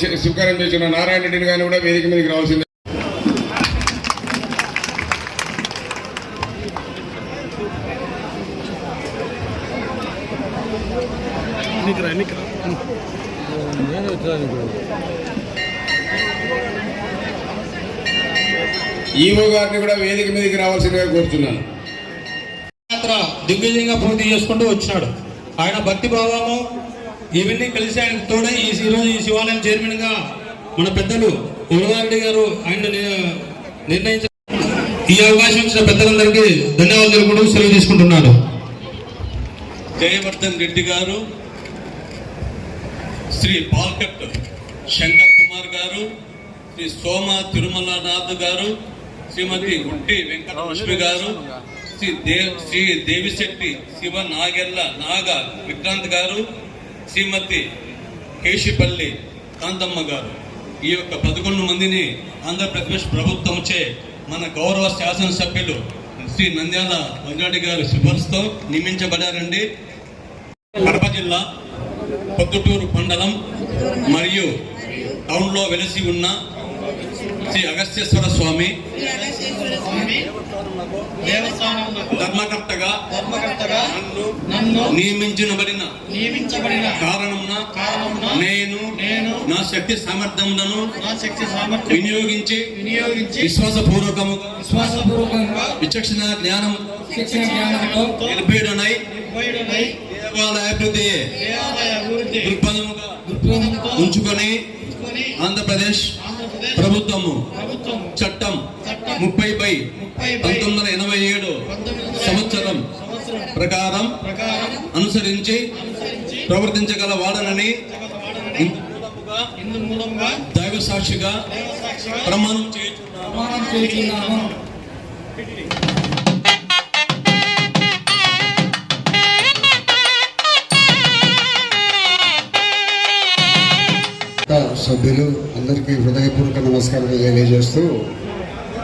స్వీకారం చేసిన నారాయణ రెడ్డిని కానీ కూడా వేదిక మీదకి రావాల్సింది. ఈవో గారిని కూడా వేదిక మీదకి రావాల్సిందిగా కోరుతున్నాను. దిగ్విజయంగా పూర్తి చేసుకుంటూ వచ్చినాడు. ఆయన భక్తి భావము ఇవన్నీ కలిసి ఆయన తోడే ఈ ఈ రోజు ఈ శివాలయం చైర్మన్గా మన పెద్దలు ఉరగారెడ్డి గారు ఆయన నిర్ణయించారు ఈ అవకాశం ఇచ్చిన పెద్దలందరికీ ధన్యవాదాలు కూడా సెలవు తీసుకుంటున్నాను. జయవర్ధన్ రెడ్డి గారు శ్రీ పాల్కట్ శంకర్ కుమార్ గారు శ్రీ సోమ తిరుమలనాథ్ గారు శ్రీమతి గుట్టి వెంకటలక్ష్మి గారు శ్రీ దేవ్ శ్రీ దేవిశెట్టి శివ నాగెల్ల నాగ విక్రాంత్ గారు శ్రీమతి కేశిపల్లి కాంతమ్మ గారు. ఈ యొక్క పదకొండు మందిని ఆంధ్రప్రదేశ్ ప్రభుత్వంచే మన గౌరవ శాసనసభ్యులు శ్రీ నంద్యాల మంజాడి గారి సిఫార్సుతో నియమించబడారండి. కడప జిల్లా పొద్దుటూరు మండలం మరియు టౌన్లో వెలిసి ఉన్న శ్రీ అగస్త్యేశ్వర స్వామి ధర్మకర్తగా ధర్మకర్తగా నన్ను నియమించబడిన నియమించబడిన కారణమున కారణమున నేను నేను నా శక్తి సామర్థ్యములను నా శక్తి సామర్థ్యం వినియోగించి వినియోగించి విశ్వాసపూర్వకముగా విశ్వాసపూర్వకంగా విచక్షణ జ్ఞానం శిక్షణ జ్ఞానంతో నిర్భీడనై నిర్భయుడనై దేవాలయ అభివృద్ధి దేవాలయ అభివృద్ధి దృక్పథముగా ఉంచుకొని ఆంధ్రప్రదేశ్ ప్రభుత్వము ప్రభుత్వం చట్టం ముప్పై బై పంతొమ్మిది వందల ఎనభై ఏడు సంవత్సరం ప్రకారం అనుసరించి ప్రవర్తించగల వాడనని దైవ సాక్షిగా ప్రమాణం చేయుచున్నాను. సభ్యులు అందరికీ హృదయపూర్వక నమస్కారం తెలియజేస్తూ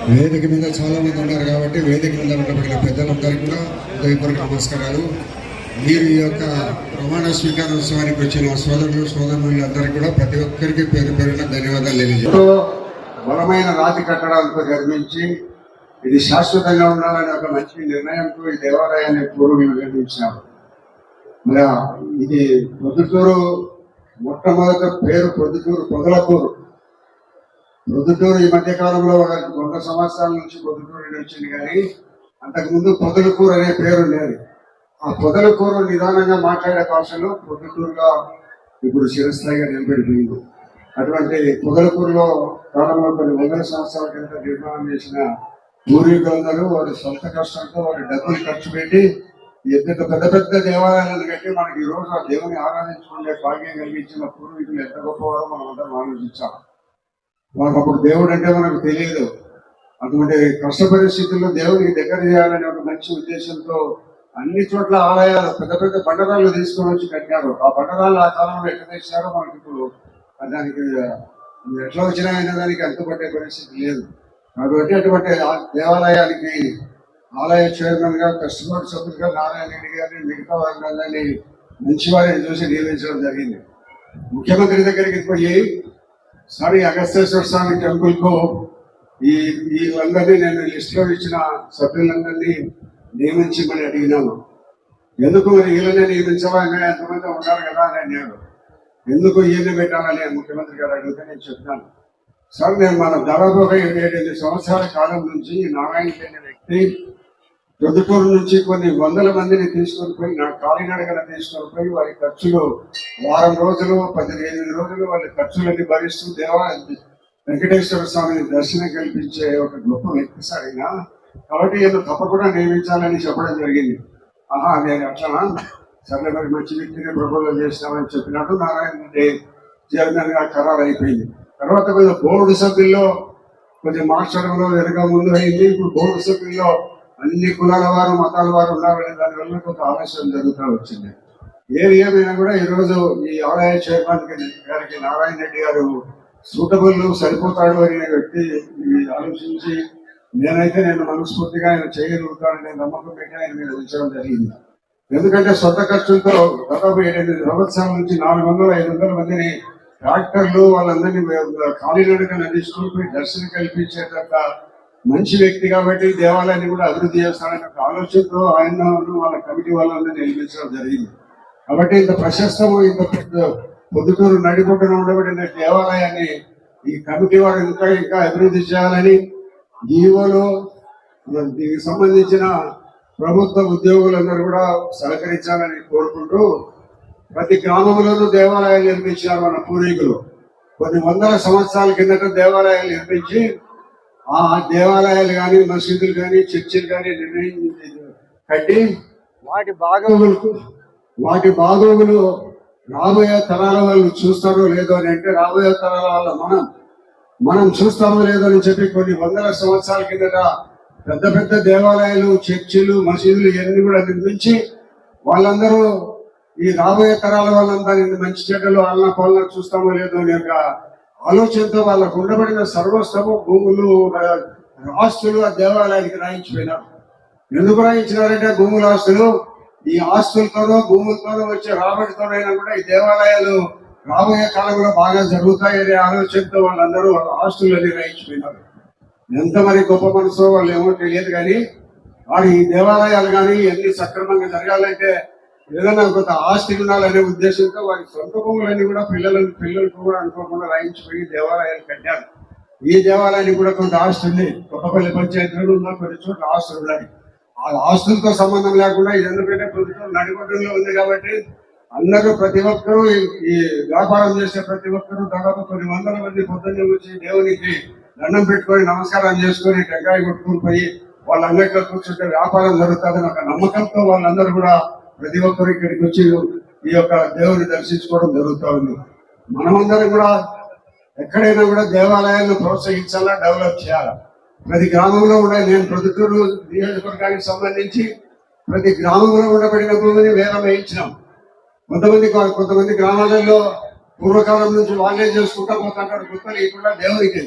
వేదిక మీద చాలామంది ఉన్నారు కాబట్టి వేదిక మీద ఉండబడిన పెద్దలందరికీ కూడా హృదయపూర్వక నమస్కారాలు. మీరు ఈ యొక్క ప్రమాణ స్వీకారోత్సవానికి వచ్చిన సోదరులు సోదరులందరికీ కూడా ప్రతి ఒక్కరికి పేరు పేరున ధన్యవాదాలు తెలియజేస్తూ బలమైన రాతి కట్టడాలతో నిర్మించి ఇది శాశ్వతంగా ఉండాలనే ఒక మంచి నిర్ణయంతో ఈ దేవాలయాన్ని పూర్వం నిర్మించినారు మరి ఇది పొద్దుటూరు మొట్టమొదటి పేరు పొద్దుటూరు పొదలకూరు ప్రొద్దుటూరు ఈ మధ్య కాలంలో ఒక వంద సంవత్సరాల నుంచి ప్రొద్దుటూరు అని వచ్చింది కానీ అంతకుముందు పొదలకూరు అనే పేరు లేదు. ఆ పొదలకూరు నిదానంగా మాట్లాడే భాషలో పొద్దుటూరుగా ఇప్పుడు చిరస్థాయిగా నిలబడిపోయింది. అటువంటి పొదలకూరులో కాలంలో కొన్ని వందల సంవత్సరాల కింద నిర్మాణం చేసిన పూర్వీకులందరూ వారి సొంత కష్టంతో వారి డబ్బులు ఖర్చు పెట్టి ఎంత పెద్ద పెద్ద దేవాలయాలను కట్టి మనకి ఈ రోజు ఆ దేవుని ఆరాధించుకునే భాగ్యం కలిగించిన పూర్వీకులు ఎంత గొప్పవారో మనం అందరం ఆలోచించాం మనకు అప్పుడు దేవుడు అంటే మనకు తెలియదు. అటువంటి కష్ట పరిస్థితుల్లో దేవునికి దగ్గర చేయాలనే ఒక మంచి ఉద్దేశంతో అన్ని చోట్ల ఆలయాలు పెద్ద పెద్ద బండరాళ్ళు తీసుకొని వచ్చి కట్టారు ఆ బండరాళ్ళు ఆ కాలంలో ఎక్కడ తెచ్చారో మనకి ఇప్పుడు దానికి ఎట్లా వచ్చినాయనే దానికి అంతుపట్టే పరిస్థితి లేదు. కాబట్టి అటువంటి ఆ దేవాలయానికి ఆలయ చైర్మన్గా కస్టమర్ సభ్యులుగా నారాయణ రెడ్డి గారిని మిగతా వారిని మంచి వారిని చూసి నియమించడం జరిగింది. ముఖ్యమంత్రి దగ్గరికి పోయి సారీ అగస్తేశ్వర స్వామి టెంపుల్కు ఈ వీళ్ళందరినీ నేను లిస్ట్లో ఇచ్చిన సభ్యులందరినీ నియమించమని అడిగినాను. ఎందుకు మరి వీళ్ళనే నియమించవా? ఎంతమంది ఉన్నారు కదా? అని అన్నాడు ఎందుకు ఈయన పెట్టాలని? ముఖ్యమంత్రి గారు అడిగితే నేను చెప్తాను సార్ నేను మన దాదాపు ఏడు ఎనిమిది సంవత్సరాల కాలం నుంచి నారాయణ అనే వ్యక్తి ప్రొద్దుటూరు నుంచి కొన్ని వందల మందిని తీసుకొని పోయి నా కాలినడగన తీసుకొని పోయి వారి ఖర్చులు వారం రోజులు పదిహేను రోజులు వాళ్ళ ఖర్చులన్నీ భరిస్తూ దేవా వెంకటేశ్వర స్వామిని దర్శనం కల్పించే ఒక గొప్ప వ్యక్తి సార్ ఆయన కాబట్టి ఏదో తప్పకుండా నియమించాలని చెప్పడం జరిగింది. ఆహా నేను అట్లనా సరే మరి మంచి వ్యక్తిని ప్రపోజల్ చేస్తామని చెప్పినట్టు నారాయణ రెడ్డి చైర్మన్గా ఖరారు అయిపోయింది తర్వాత కొంచెం బోర్డు సభ్యుల్లో కొంచెం మార్చడంలో వెనక ముందు అయింది. ఇప్పుడు బోర్డు సభ్యుల్లో అన్ని కులాల వారు మతాల వారు ఉన్నారనే దాని వల్ల కొంత ఆలస్యం జరుగుతూ వచ్చింది. ఏది ఏమైనా కూడా ఈరోజు ఈ ఆలయ చైర్మన్ గారికి నారాయణ రెడ్డి గారు సూటబుల్ సరిపోతాడు అనే వ్యక్తి ఆలోచించి నేనైతే నేను మనస్ఫూర్తిగా ఆయన చేయగలుగుతాననే నమ్మకం పెట్టి ఆయన మీద ఉంచడం జరిగింది. ఎందుకంటే సొంత ఖర్చులతో దాదాపు ఏడెనిమిది సంవత్సరాల నుంచి నాలుగు వందల ఐదు వందల మందిని డాక్టర్లు వాళ్ళందరినీ ఖాళీ నడుచుకుని నడిస్తూ దర్శనం కల్పించేటట్టు మంచి వ్యక్తి కాబట్టి దేవాలయాన్ని కూడా అభివృద్ధి చేస్తారనే ఒక ఆలోచనతో ఆయన వాళ్ళ కమిటీ వాళ్ళందరినీ నిర్మించడం జరిగింది. కాబట్టి ఇంత ప్రశస్తము ఇంత పెద్ద పొద్దుటూరు నడిపొట్టున ఉండబడిన దేవాలయాన్ని ఈ కమిటీ వారు ఇంకా ఇంకా అభివృద్ధి చేయాలని జీవోలో దీనికి సంబంధించిన ప్రభుత్వ ఉద్యోగులందరూ కూడా సహకరించాలని కోరుకుంటూ ప్రతి గ్రామంలోనూ దేవాలయాలు నిర్మించారు మన పూర్వీకులు. కొన్ని వందల సంవత్సరాల కిందట దేవాలయాలు నిర్మించి ఆ దేవాలయాలు కానీ మసీదులు కానీ చర్చిలు కానీ నిర్ణయించలేదు కట్టి వాటి బాగోగులకు వాటి బాగోగులు రాబోయే తరాల వాళ్ళు చూస్తారో లేదో అని అంటే రాబోయే తరాల వల్ల మనం మనం చూస్తామో లేదో అని చెప్పి కొన్ని వందల సంవత్సరాల కిందట పెద్ద పెద్ద దేవాలయాలు చర్చిలు మసీదులు ఇవన్నీ కూడా నిర్మించి వాళ్ళందరూ ఈ రాబోయే తరాల వాళ్ళంతా మంచి చెడ్డలు అల్లన పాలన చూస్తామో లేదో అని ఒక ఆలోచనతో వాళ్ళకు ఉండబడిన సర్వస్వము భూములు ఆస్తులు ఆ దేవాలయానికి రాయించిపోయినారు ఎందుకు రాయించినారంటే భూముల ఆస్తులు? ఈ ఆస్తులతోనో భూములతోనో వచ్చే రాబడితోనైనా కూడా ఈ దేవాలయాలు రాబోయే కాలంలో బాగా జరుగుతాయనే ఆలోచనతో వాళ్ళందరూ వాళ్ళ ఆస్తులన్నీ రాయించిపోయినారు. ఎంత మరి గొప్ప మనసు వాళ్ళు ఏమో తెలియదు కానీ వాడు ఈ దేవాలయాలు కానీ ఎన్ని సక్రమంగా జరగాలంటే ఏదైనా కొంత ఆస్తి ఉండాలనే ఉద్దేశంతో వారి సొంత భూములన్నీ కూడా పిల్లలను పిల్లలకు కూడా అనుకోకుండా రాయించిపోయి దేవాలయాలు కట్టారు. ఈ దేవాలయానికి కూడా కొంత ఆస్తి ఉంది. కొత్తపల్లి పంచాయతీలో ఉన్న కొన్ని చోట్ల ఆస్తులు ఉన్నాయి. ఆ ఆస్తులతో సంబంధం లేకుండా ఇది ఎందుకంటే ప్రభుత్వం నడిపడంలో ఉంది కాబట్టి అందరూ ప్రతి ఒక్కరూ ఈ- వ్యాపారం చేసే ప్రతి ఒక్కరూ దాదాపు కొన్ని వందల మంది పొద్దున్నే వచ్చి దేవునికి దండం పెట్టుకొని నమస్కారం చేసుకొని టెంకాయ కొట్టుకొని పోయి వాళ్ళందరిలో కూర్చుంటే వ్యాపారం జరుగుతుందని ఒక నమ్మకంతో వాళ్ళందరూ కూడా ప్రతి ఒక్కరు ఇక్కడికి వచ్చి ఈ యొక్క దేవుని దర్శించుకోవడం జరుగుతూ ఉంది. మనమందరం కూడా ఎక్కడైనా కూడా దేవాలయాలను ప్రోత్సహించాలా డెవలప్ చేయాలా? ప్రతి గ్రామంలో కూడా నేను ప్రొద్దుటూరు నియోజకవర్గానికి సంబంధించి ప్రతి గ్రామంలో ఉండబడిన భూమిని వేలం వేయించినాం. కొంతమంది కొంతమంది గ్రామాలలో పూర్వకాలం నుంచి వాళ్ళే చేసుకుంటా పోతుంటారు కొత్త లేకుండా దేవునికి.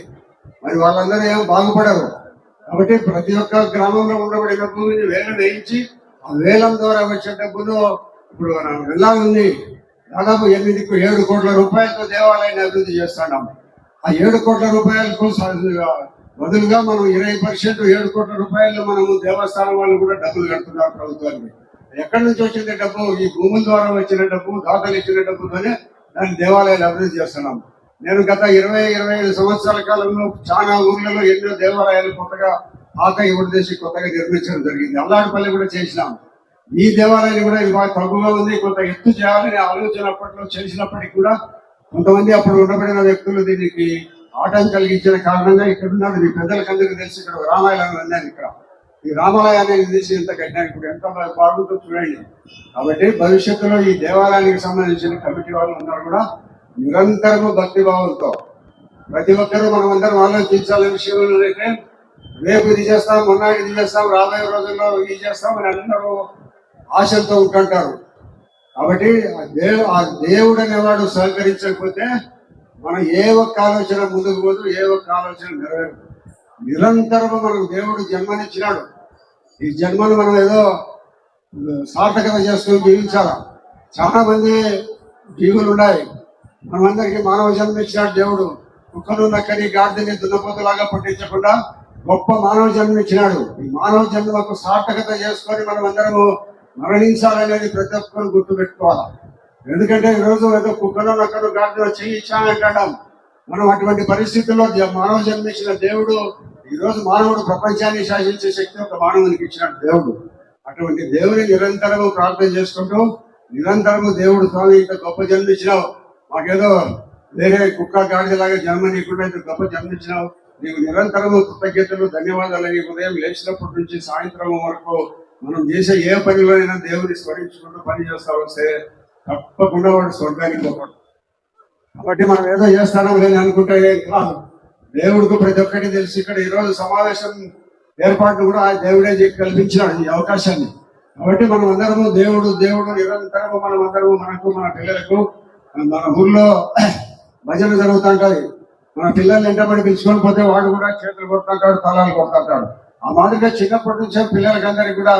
మరి వాళ్ళందరూ ఏం బాగుపడరు. కాబట్టి ప్రతి ఒక్క గ్రామంలో ఉండబడిన భూమిని వేలం వేయించి ఆ వేలం ద్వారా వచ్చే డబ్బును ఇప్పుడు మనం ఉంది దాదాపు ఎనిమిది ఏడు కోట్ల రూపాయలతో దేవాలయాన్ని అభివృద్ధి చేస్తున్నాం. ఆ ఏడు కోట్ల రూపాయలకు స- బదులుగా మనం ఇరవై పర్సెంట్ ఏడు కోట్ల రూపాయలు మనము దేవస్థానం వాళ్ళు కూడా డబ్బులు కడుతున్నారు ప్రభుత్వానికి. ఎక్కడి నుంచి వచ్చింది డబ్బు? ఈ భూముల ద్వారా వచ్చిన డబ్బు దాతలు ఇచ్చిన డబ్బుతోనే దాన్ని దేవాలయాలు అభివృద్ధి చేస్తున్నాం. నేను గత ఇరవై ఇరవై ఐదు సంవత్సరాల కాలంలో చాలా ఊర్లలో ఎన్నో దేవాలయాలు కొత్తగా పాత దేశం కొత్తగా నిర్మించడం జరిగింది. అల్లాడిపల్లి కూడా చేసినాం. ఈ దేవాలయాన్ని కూడా ఇది బాగా తక్కువగా ఉంది. కొంత ఎత్తు చేయాలని ఆలోచన అప్పట్లో చేసినప్పటికీ కూడా కొంతమంది అప్పుడు ఉండబడిన వ్యక్తులు దీనికి ఆటం కలిగించిన కారణంగా ఇక్కడ ఉన్నారు. మీ పెద్దలకందరికీ తెలిసి ఇక్కడ ఒక రామాయణం అన్నాను ఇక్కడ. ఈ రామాలయాన్ని తీసి ఇంత కట్టినారు. ఇప్పుడు ఎంత బాగుంటుందో చూడండి. కాబట్టి భవిష్యత్తులో ఈ దేవాలయానికి సంబంధించిన కమిటీ వాళ్ళు ఉన్నారు కూడా నిరంతరము భక్తిభావంతో. ప్రతి ఒక్కరూ మనం అందరం ఆలోచించాలనే విషయంలో అయితే రేపు ఇది చేస్తాం మొన్నటి ఇది చేస్తాం రాబోయే రోజుల్లో ఇది చేస్తాం అని అందరూ ఆశలతో ఉంటుంటారు. కాబట్టి ఆ దేవు ఆ దేవుడు అనేవాడు సహకరించకపోతే మనం ఏ ఒక్క ఆలోచన ముందుకు పోదు ఏ ఒక్క ఆలోచన నెరవేరు నిరంతరము మనకు దేవుడు జన్మనిచ్చినాడు. ఈ జన్మను మనం ఏదో సార్థకత చేసుకుని జీవించాలా? చాలా మంది జీవులు ఉన్నాయి. మనమందరికీ మానవ జన్మ ఇచ్చినాడు దేవుడు. కుక్కను నక్కని గాడిదని దున్నపోతులాగా పట్టించకుండా గొప్ప మానవ జన్మ ఇచ్చినాడు ఈ మానవ జన్మకు సార్థకత చేసుకొని మనం అందరము మరణించాలనేది ప్రతి ఒక్కరు గుర్తుపెట్టుకోవాలి? ఎందుకంటే ఈరోజు ఏదో కుక్కలో నక్కను గాడిలో చెయ్యి ఇచ్చానంటాం మనం అటువంటి పరిస్థితుల్లో దే- మానవ జన్మించిన దేవుడు ఈరోజు మానవుడు ప్రపంచాన్ని శాసించే శక్తి ఒక మానవునికి ఇచ్చినాడు దేవుడు. అటువంటి దేవుని నిరంతరము ప్రార్థన చేసుకుంటూ నిరంతరము దేవుడు స్వామి ఇంత గొప్ప జన్మించినావు. మాకేదో వేరే కుక్క గాడిదలాగా జన్మ నీకుండా ఇంత గొప్ప జన్మించినావు. నీకు నిరంతరము కృతజ్ఞతలు ధన్యవాదాలు నీ ఉదయం లేచినప్పటి నుంచి సాయంత్రం వరకు మనం చేసే ఏ పనిలోనైనా దేవుని స్మరించుకుంటూ పని చేస్తా వస్తే తప్పకుండా వాడు స్వర్గానికి పోకూడదు కాబట్టి మనం ఏదో చేస్తానం లేని అనుకుంటే ఏం కాదు. దేవుడికి ప్రతి ఒక్కటి తెలిసి. ఇక్కడ ఈ రోజు సమావేశం ఏర్పాటు కూడా ఆ దేవుడే కల్పించినాడు ఈ అవకాశాన్ని. కాబట్టి మనం అందరము దేవుడు దేవుడు నిరంతరము మనం అందరము మనకు మన పిల్లలకు మన ఊర్లో భజన జరుగుతుంటాయి మన పిల్లల్ని ఎంటబడి పిలుచుకొని పోతే వాడు కూడా చేతులు కొడుతుంటాడు తలాలు కొడుతుంటాడు. ఆ మాదిరిగా చిన్నప్పటి నుంచే పిల్లలకందరికీ కూడా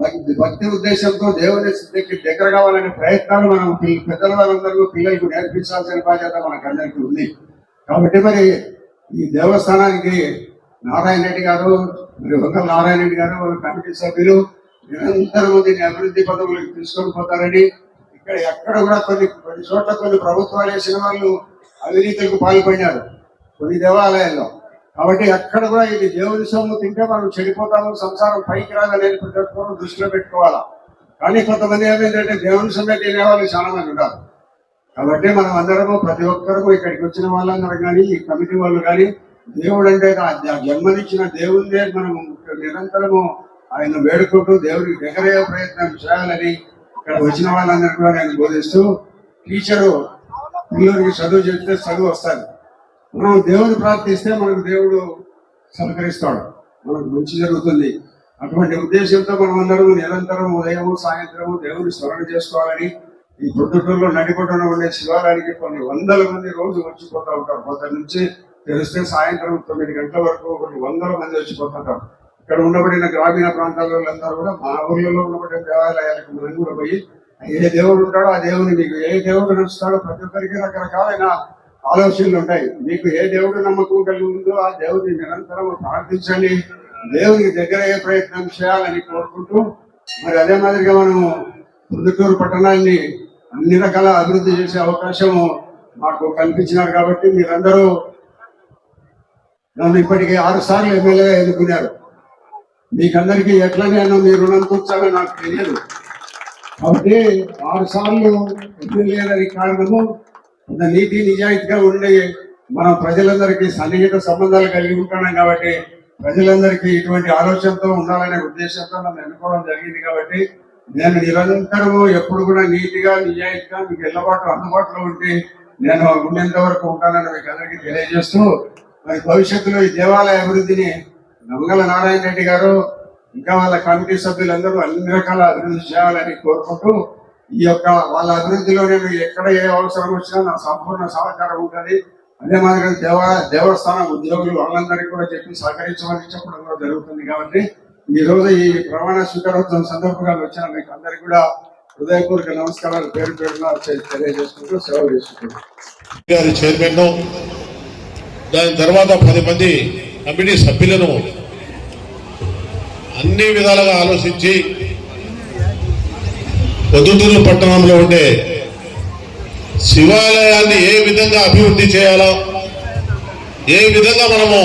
భక్తి భక్తి ఉద్దేశంతో దేవుని దగ్గరికి దగ్గర కావాలనే ప్రయత్నాలు మనం పెద్దల వాళ్ళందరూ పిల్లలకు నేర్పించాల్సిన బాధ్యత మనకు అందరికీ ఉంది. కాబట్టి మరి ఈ దేవస్థానానికి నారాయణ రెడ్డి గారు మరి వంగల నారాయణ రెడ్డి గారు వాళ్ళ కమిటీ సభ్యులు నిరంతరం దీన్ని అభివృద్ధి పదవులకు తీసుకొని పోతారని ఇక్కడ ఎక్కడ కూడా కొన్ని కొన్ని చోట్ల కొన్ని ప్రభుత్వాలు వేసిన వాళ్ళు అవినీతులకు పాల్పడినారు. కొన్ని దేవాలయాల్లో. కాబట్టి ఎక్కడ కూడా ఇది దేవుని సొమ్ము తింటే మనం చెడిపోతాము సంసారం పైకి రాదనేది ప్రతి ఒక్కరు దృష్టిలో పెట్టుకోవాలా? కానీ కొంతమంది ఏమైందంటే దేవుని సొమ్మే తినే వాళ్ళు చాలా మంది ఉన్నారు. కాబట్టి మనం అందరము ప్రతి ఒక్కరము ఇక్కడికి వచ్చిన వాళ్ళందరూ కానీ ఈ కమిటీ వాళ్ళు కానీ దేవుడు అంటే ఆ జన్మనిచ్చిన దేవుడినే మనం నిరంతరము ఆయన వేడుకుంటూ దేవుడికి దగ్గరయ్యే ప్రయత్నం చేయాలని ఇక్కడ వచ్చిన వాళ్ళందరూ కూడా నేను బోధిస్తూ టీచరు పిల్లలకి చదువు చెప్తే చదువు వస్తారు మనం దేవుని ప్రార్థిస్తే మనకు దేవుడు సహకరిస్తాడు. మనకు మంచి జరుగుతుంది. అటువంటి ఉద్దేశంతో మనం అందరం నిరంతరం ఉదయం సాయంత్రం దేవుని స్మరణ చేసుకోవాలని ఈ పొద్దుటూరులో నడిపడున ఉండే శివాలయానికి కొన్ని వందల మంది రోజు వచ్చిపోతూ ఉంటారు. పొద్దున్న నుంచి తెలిస్తే సాయంత్రం తొమ్మిది గంటల వరకు కొన్ని వందల మంది వచ్చిపోతుంటారు ఇక్కడ ఉండబడిన గ్రామీణ ప్రాంతాల్లో అందరూ కూడా మా ఊర్లలో ఉండబడిన దేవాలయాలకు మనం కూడా పోయి ఏ దేవుడు ఉంటాడో ఆ దేవుని మీకు ఏ దేవుడు నడుస్తాడో ప్రతి ఒక్కరికి రకరకాలైన ఆలోచనలు ఉంటాయి. మీకు ఏ దేవుడు నమ్మకం కలిగి ఉందో ఆ దేవుడిని నిరంతరం ప్రార్థించండి. దేవునికి దగ్గర అయ్యే ప్రయత్నం చేయాలని కోరుకుంటూ మరి అదే మాదిరిగా మనము పొద్దుటూరు పట్టణాన్ని అన్ని రకాల అభివృద్ధి చేసే అవకాశము మాకు కల్పించినారు కాబట్టి మీరందరూ నన్ను ఇప్పటికీ ఆరు సార్లు ఎమ్మెల్యేగా ఎన్నుకున్నారు. మీకందరికీ ఎట్లా నేను మీ రుణం కూర్చాలో నాకు తెలియదు. కాబట్టి ఆరు సార్లు ఎమ్మెల్యేలని కారణము నీతి నిజాయితీగా ఉండే మనం ప్రజలందరికీ సన్నిహిత సంబంధాలు కలిగి ఉంటున్నాం కాబట్టి ప్రజలందరికీ ఇటువంటి ఆలోచనతో ఉండాలనే ఉద్దేశంతో నన్ను ఎన్నుకోవడం జరిగింది కాబట్టి నేను నిరంతరము ఎప్పుడు కూడా నీతిగా నిజాయితీగా మీకు ఎల్లబాటు అందుబాటులో ఉంటే నేను ఉండేంత వరకు ఉంటానని మీకు అందరికీ తెలియజేస్తూ మరి భవిష్యత్తులో ఈ దేవాలయ అభివృద్ధిని నమ్మగల నారాయణ రెడ్డి గారు ఇంకా వాళ్ళ కమిటీ సభ్యులందరూ అన్ని రకాల అభివృద్ధి చేయాలని కోరుకుంటూ ఈ యొక్క వాళ్ళ అభివృద్ధిలో నేను ఎక్కడ ఏ అవసరం వచ్చినా నా సంపూర్ణ సహకారం ఉంటుంది. అదే మాదిరిగా దేవ దేవస్థానం ఉద్యోగులు వాళ్ళందరికీ కూడా చెప్పి సహకరించమని చెప్పడం కూడా జరుగుతుంది కాబట్టి ఈ రోజు ఈ ప్రమాణ స్వీకారోత్సవం సందర్భంగా వచ్చిన మీకు అందరికీ కూడా హృదయపూర్వక నమస్కారాలు పేరు పేరున తెలియజేసుకుంటూ సేవ చేసుకుంటారు చైర్మన్ దాని తర్వాత పది మంది కమిటీ సభ్యులను అన్ని విధాలుగా ఆలోచించి పొద్దుటూరు పట్టణంలో ఉండే శివాలయాన్ని ఏ విధంగా అభివృద్ధి చేయాలో ఏ విధంగా మనము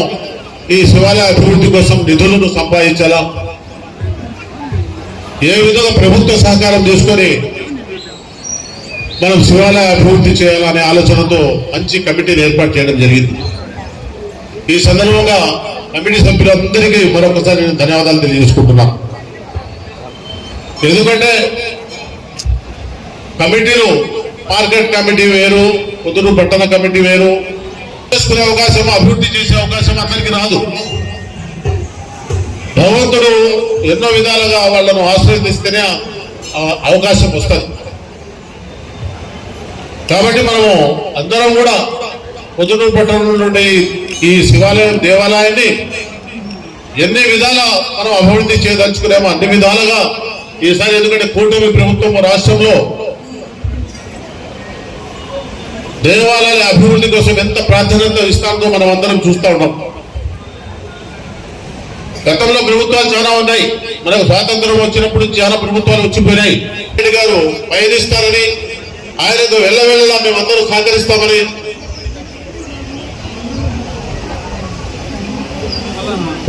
ఈ శివాలయ అభివృద్ధి కోసం నిధులను సంపాదించాలా ఏ విధంగా ప్రభుత్వ సహకారం తీసుకొని మనం శివాలయ అభివృద్ధి చేయాలనే ఆలోచనతో మంచి కమిటీని ఏర్పాటు చేయడం జరిగింది. ఈ సందర్భంగా కమిటీ సభ్యులందరికీ మరొకసారి నేను ధన్యవాదాలు తెలియజేసుకుంటున్నాను. ఎందుకంటే కమిటీలు మార్కెట్ కమిటీ వేరు పొద్దున పట్టణ కమిటీ వేరు. చేసుకునే అవకాశం అభివృద్ధి చేసే అవకాశం అందరికీ రాదు. భగవంతుడు ఎన్నో విధాలుగా వాళ్ళను ఆశ్రయిస్తేనే అవకాశం వస్తుంది. కాబట్టి మనము అందరం కూడా పొద్దుటూరు పట్టణంలో నుండి ఈ శివాలయం దేవాలయాన్ని ఎన్ని విధాల మనం అభివృద్ధి చేయదలుచుకునేమో అన్ని విధాలుగా ఈసారి ఎందుకంటే కూటమి ప్రభుత్వం రాష్ట్రంలో దేవాలయాల అభివృద్ధి కోసం ఎంత ప్రాధాన్యత ఇస్తానో మనం అందరం చూస్తూ ఉన్నాం. గతంలో ప్రభుత్వాలు చాలా ఉన్నాయి. మనకు స్వాతంత్రం వచ్చినప్పుడు చాలా ప్రభుత్వాలు వచ్చిపోయినాయి. రెడ్డి గారు పయనిస్తారని ఆయనకు వెళ్ళవెళ్ళలా మేమందరూ సహకరిస్తామని.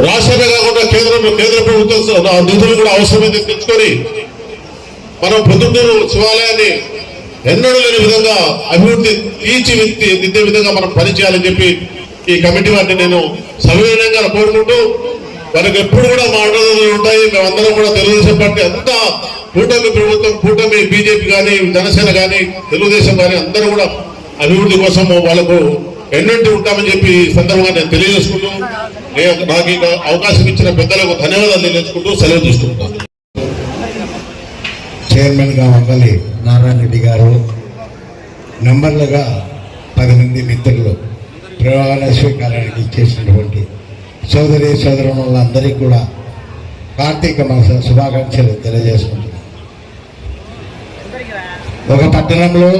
రాష్ట్రమే కాకుండా కేంద్రం కేంద్ర ప్రభుత్వం నిధులు కూడా అవసరమైతే తెచ్చుకొని మనం పొద్దుటూరు శివాలయాన్ని ఎన్నడూ లేని విధంగా అభివృద్ధి తీర్చిదిద్దే దిద్దే విధంగా మనం పనిచేయాలని చెప్పి ఈ కమిటీ వారిని నేను సవినయంగా కోరుకుంటూ వారికి ఎప్పుడు కూడా మా అండదండలు ఉంటాయి. మేమందరం కూడా తెలుగుదేశం పార్టీ అంతా కూటమి ప్రభుత్వం కూటమి బీజేపీ కానీ జనసేన కానీ తెలుగుదేశం కానీ అందరూ కూడా అభివృద్ధి కోసం వాళ్ళకు ఎన్నంటి ఉంటామని చెప్పి ఈ సందర్భంగా నేను తెలియజేసుకుంటూ నాకు ఈ అవకాశం ఇచ్చిన పెద్దలకు ధన్యవాదాలు తెలియజేసుకుంటూ సెలవు తీసుకుంటాను చైర్మన్గా వంగలి నారాయణ రెడ్డి గారు. నెంబర్లుగా పది మంది మిత్రులు ప్రవాహ స్వీకారానికి ఇచ్చేసినటువంటి సోదరి సోదరులందరికీ కూడా కార్తీక మాస శుభాకాంక్షలు తెలియజేసుకుంటున్నాను. ఒక పట్టణంలో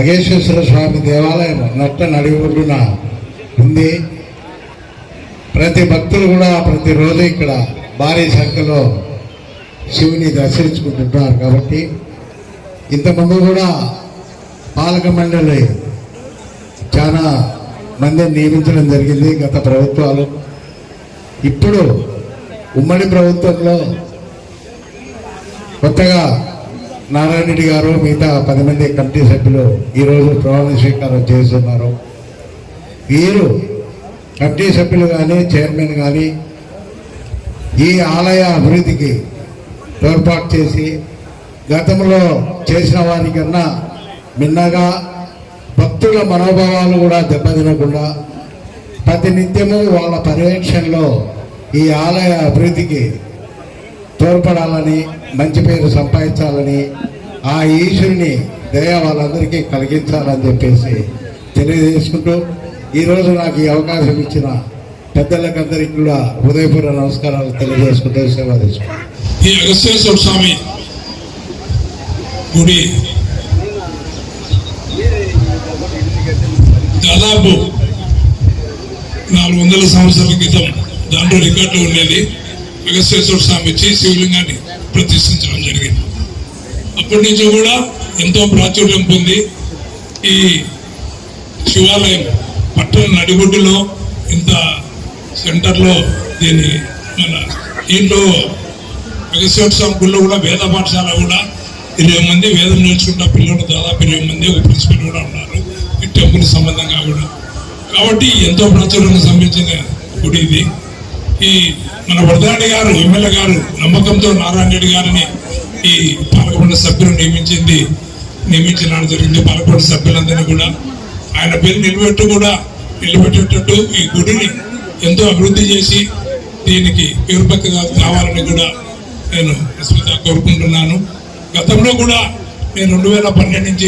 అగేశ్వర స్వామి దేవాలయం నట్ట నడిబొడ్డున ఉంది. ప్రతి భక్తులు కూడా ప్రతిరోజు ఇక్కడ భారీ సంఖ్యలో శివుని దర్శించుకుంటుంటారు కాబట్టి ఇంతకుముందు కూడా పాలక మండలి చాలా మందిని నియమించడం జరిగింది గత ప్రభుత్వాలు. ఇప్పుడు ఉమ్మడి ప్రభుత్వంలో కొత్తగా నారాయణ రెడ్డి గారు మిగతా పది మంది కమిటీ సభ్యులు ఈరోజు ప్రమాణ స్వీకారం చేస్తున్నారు. వీరు కమిటీ సభ్యులు కానీ చైర్మన్ కానీ ఈ ఆలయ అభివృద్ధికి ఏర్పాటు చేసి గతంలో చేసిన వారికన్నా మిన్నగా భక్తుల మనోభావాలు కూడా దెబ్బతినకుండా ప్రతి నిత్యము వాళ్ళ పర్యవేక్షణలో ఈ ఆలయ అభివృద్ధికి తోడ్పడాలని మంచి పేరు సంపాదించాలని ఆ ఈశ్వరుని దయ వాళ్ళందరికీ కలిగించాలని చెప్పేసి తెలియజేసుకుంటూ ఈరోజు నాకు ఈ అవకాశం ఇచ్చిన పెద్దలకందరికి కూడా హృదయపూర్వ నమస్కారాలు తెలియజేసుకుంటూ సేవ తీసుకుంటాం ఈ అగస్త్యేశ్వర స్వామి గుడి దాదాపు నాలుగు వందల సంవత్సరాల క్రితం దాంట్లో రికార్డులో ఉండేది. అగస్త్యేశ్వర స్వామి వచ్చి శివలింగాన్ని ప్రతిష్ఠించడం జరిగింది. అప్పటి నుంచి కూడా ఎంతో ప్రాచుర్యం పొంది ఈ శివాలయం పట్టణ నడిబొడ్డులో ఇంత సెంటర్లో దీన్ని మన దీంట్లో అగస్త్యేశ్వర స్వామి గుడిలో కూడా వేద పాఠశాల కూడా ఇరవై మంది వేదం నేర్చుకున్న పిల్లలు దాదాపు ఇరవై మంది ఒక ప్రిన్సిపల్ కూడా ఉన్నారు. ఈ టెంపుల్ సంబంధంగా కూడా. కాబట్టి ఎంతో ప్రాచుర్యం సంబంధించిన గుడి ఇది. ఈ మన వరదాడి గారు ఎమ్మెల్యే గారు నమ్మకంతో నారాయణ రెడ్డి గారిని ఈ పాలకమండలి సభ్యులు నియమించింది నియమించడం జరిగింది పాలకమండలి సభ్యులందరినీ కూడా. ఆయన పేరు నిలబెట్టు కూడా నిలబెట్టేటట్టు ఈ గుడిని ఎంతో అభివృద్ధి చేసి దీనికి పేరుపక్కగా కావాలని కూడా నేను ప్రస్తుతం కోరుకుంటున్నాను. గతంలో కూడా నేను రెండు వేల పన్నెండు నుంచి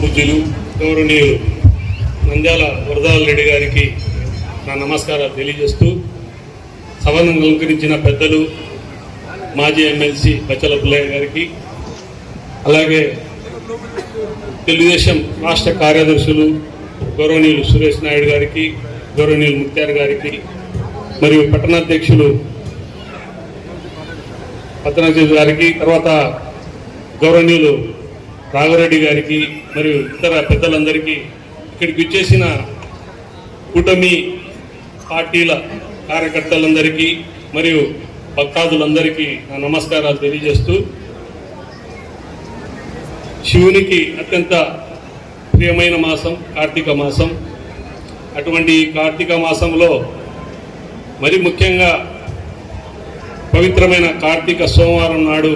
పూజ్యులు గౌరవనీయులు నంద్యాల వరదాల రెడ్డి గారికి నా నమస్కారాలు తెలియజేస్తూ సభను అలంకరించిన పెద్దలు మాజీ ఎమ్మెల్సీ బచ్చల పుల్లయ్య గారికి అలాగే తెలుగుదేశం రాష్ట్ర కార్యదర్శులు గౌరవనీయులు సురేష్ నాయుడు గారికి గౌరవనీయులు ముఖ్యార్ గారికి మరియు పట్టణాధ్యక్షులు పట్టణాధ్యక్షులు గారికి తర్వాత గౌరవనీయులు రాఘవరెడ్డి గారికి మరియు ఇతర పెద్దలందరికీ ఇక్కడికి వచ్చేసిన కూటమి పార్టీల కార్యకర్తలందరికీ మరియు భక్తాదులందరికీ నా నమస్కారాలు తెలియజేస్తూ శివునికి అత్యంత ప్రియమైన మాసం కార్తీక మాసం. అటువంటి ఈ కార్తీక మాసంలో మరి ముఖ్యంగా పవిత్రమైన కార్తీక సోమవారం నాడు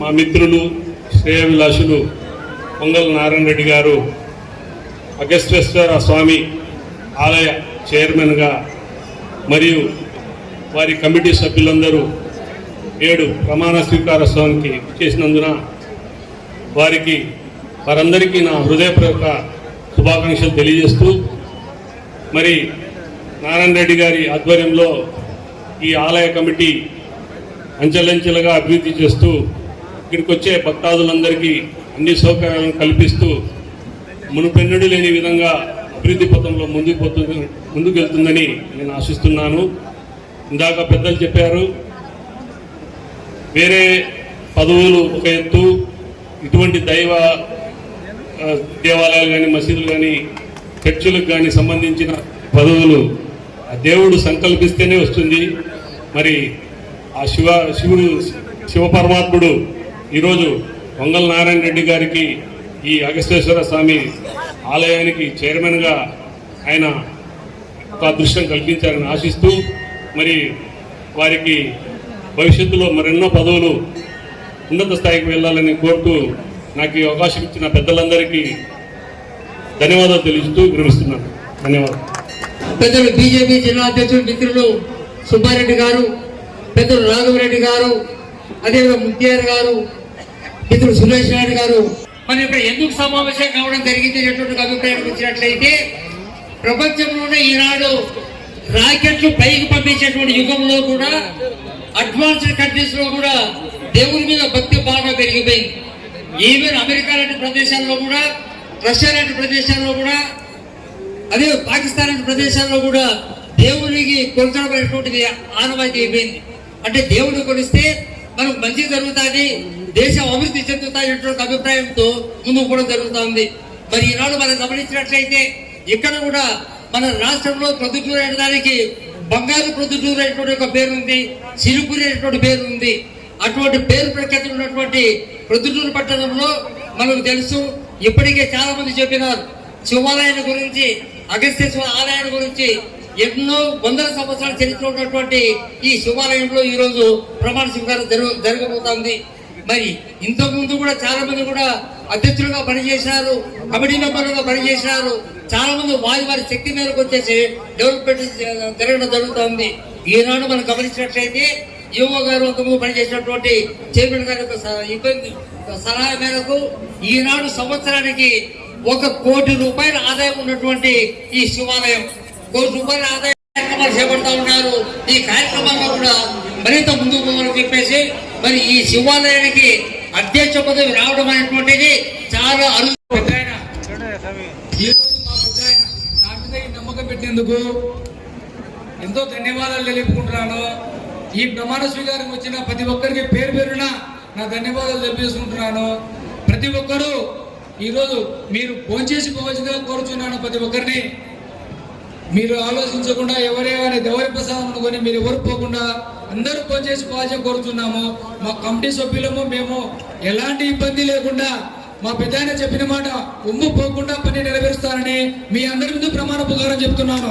మా మిత్రులు శ్రేయవిలాసులు పొంగల్ నారాయణ రెడ్డి గారు అగస్త్యేశ్వర స్వామి ఆలయ చైర్మన్గా మరియు వారి కమిటీ సభ్యులందరూ ఏడు ప్రమాణ స్వీకారోత్సవానికి చేసినందున వారికి వారందరికీ నా హృదయపూర్వక శుభాకాంక్షలు తెలియజేస్తూ మరి నారాయణ రెడ్డి గారి ఆధ్వర్యంలో ఈ ఆలయ కమిటీ అంచెలంచెలుగా అభివృద్ధి చేస్తూ ఇక్కడికి వచ్చే భక్తాదులందరికీ అన్ని సౌకర్యాలను కల్పిస్తూ మునుపెన్నడూ లేని విధంగా అభివృద్ధి పథంలో ముందుకు పోతుంది ముందుకు వెళ్తుందని నేను ఆశిస్తున్నాను. ఇందాక పెద్దలు చెప్పారు వేరే పదవులు ఒక ఎత్తు ఇటువంటి దైవ దేవాలయాలు కానీ మసీదులు కానీ ఖర్చులకు కానీ సంబంధించిన పదవులు ఆ దేవుడు సంకల్పిస్తేనే వస్తుంది. మరి ఆ శివ శివుడు శివపరమాత్ముడు ఈరోజు వంగల నారాయణ రెడ్డి గారికి ఈ అగస్తేశ్వర స్వామి ఆలయానికి చైర్మన్గా ఆయన ఒక అదృష్టం కల్పించారని ఆశిస్తూ మరి వారికి భవిష్యత్తులో మరెన్నో పదవులు ఉన్నత స్థాయికి వెళ్ళాలని కోరుతూ నాకు ఈ అవకాశం ఇచ్చిన పెద్దలందరికీ ధన్యవాదాలు తెలుస్తూ విరమిస్తున్నాను ధన్యవాదాలు. పెద్దలు బీజేపీ జిల్లా అధ్యక్షుడు మిత్రులు సుబ్బారెడ్డి గారు పెద్దలు రాఘవరెడ్డి గారు అదేవిధంగా ముత్యార్ గారు మిత్రులు సురేష్ నాయుడు గారు. మరి ఇక్కడ ఎందుకు సమావేశం కావడం జరిగింది అనేటువంటి అభిప్రాయం వచ్చినట్లయితే ప్రపంచంలోనే ఈనాడు రాకెట్లు పైకి పంపించేటువంటి యుగంలో కూడా అడ్వాన్స్డ్ కంట్రీస్లో కూడా దేవుని మీద భక్తి బాగా పెరిగిపోయింది. ఈవెన్ అమెరికా లాంటి ప్రదేశాల్లో కూడా రష్యా లాంటి ప్రదేశాల్లో కూడా అదే పాకిస్తాన్ లాంటి ప్రదేశాల్లో కూడా దేవునికి కొలచడం ఆనవాయితీ అయిపోయింది. అంటే దేవుడు కొలిస్తే మనకు మంచి జరుగుతుంది దేశం అభివృద్ధి చెందుతాయి అనేటువంటి అభిప్రాయంతో ముందుకు కూడా జరుగుతుంది మరి ఈనాడు మనం గమనించినట్లయితే ఇక్కడ కూడా మన రాష్ట్రంలో ప్రొద్దుటూరు అనే దానికి బంగారు ప్రొద్దుటూరు అనేటువంటి ఒక పేరు ఉంది సిరుపురి అనేటువంటి పేరు ఉంది. అటువంటి పేరు ప్రఖ్యాతి ఉన్నటువంటి ప్రొద్దుటూరు పట్టణంలో మనకు తెలుసు ఇప్పటికే చాలా మంది చెప్పినారు. శివాలయాన్ని గురించి అగస్తేశ్వర ఆలయాన్ని గురించి ఎన్నో వందల సంవత్సరాల చరిత్ర ఉన్నటువంటి ఈ శివాలయంలో ఈ రోజు ప్రమాణ స్వీకారం జరుగు జరగబోతోంది మరి ఇంతకు ముందు కూడా చాలా మంది కూడా అధ్యక్షులుగా పనిచేశారు కమిటీ మెంబర్లుగా పనిచేశారు. చాలా మంది వారి వారి శక్తి మేరకు వచ్చేసి డెవలప్మెంట్ జరగడం జరుగుతోంది ఈనాడు మనం గమనించినట్లయితే యువ గారు అంతకుముందు పనిచేసినటువంటి చైర్మన్ గారి యొక్క ఇబ్బంది సలహా మేరకు ఈనాడు సంవత్సరానికి ఒక కోటి రూపాయల ఆదాయం ఉన్నటువంటి ఈ శివాలయం. కోటి రూపాయల ఆదాయం కార్యక్రమాలు చేపడతా ఉన్నారు. ఈ కార్యక్రమాల్లో కూడా మరింత ముందుకు పోవాలని చెప్పేసి మరి ఈ శివాలయానికి అధ్యక్ష పదవి రావడం అనేటువంటిది చాలా అరుదు. నమ్మకం పెట్టేందుకు ఎంతో ధన్యవాదాలు తెలుపుకుంటున్నాను ఈ ప్రమాణ స్వీకారం వచ్చిన ప్రతి ఒక్కరికి పేరు పేరున నా ధన్యవాదాలు తెలియజేసుకుంటున్నాను. ప్రతి ఒక్కరూ ఈరోజు మీరు భోంచేసి పోవచ్చుగా కోరుచున్నాను ప్రతి ఒక్కరిని. మీరు ఆలోచించకుండా ఎవరేమైనా ఎవరి ప్రసాదం అనుకొని మీరు ఎవరు పోకుండా అందరూ పోచేసి పోవాల్సి కోరుతున్నాము మా కమిటీ సభ్యులము మేము ఎలాంటి ఇబ్బంది లేకుండా మా పెద్ద చెప్పిన మాట ఉమ్ము పోకుండా పని నెరవేరుస్తారని మీ అందరి ముందు ప్రమాణ ప్రకారం చెప్తున్నాను.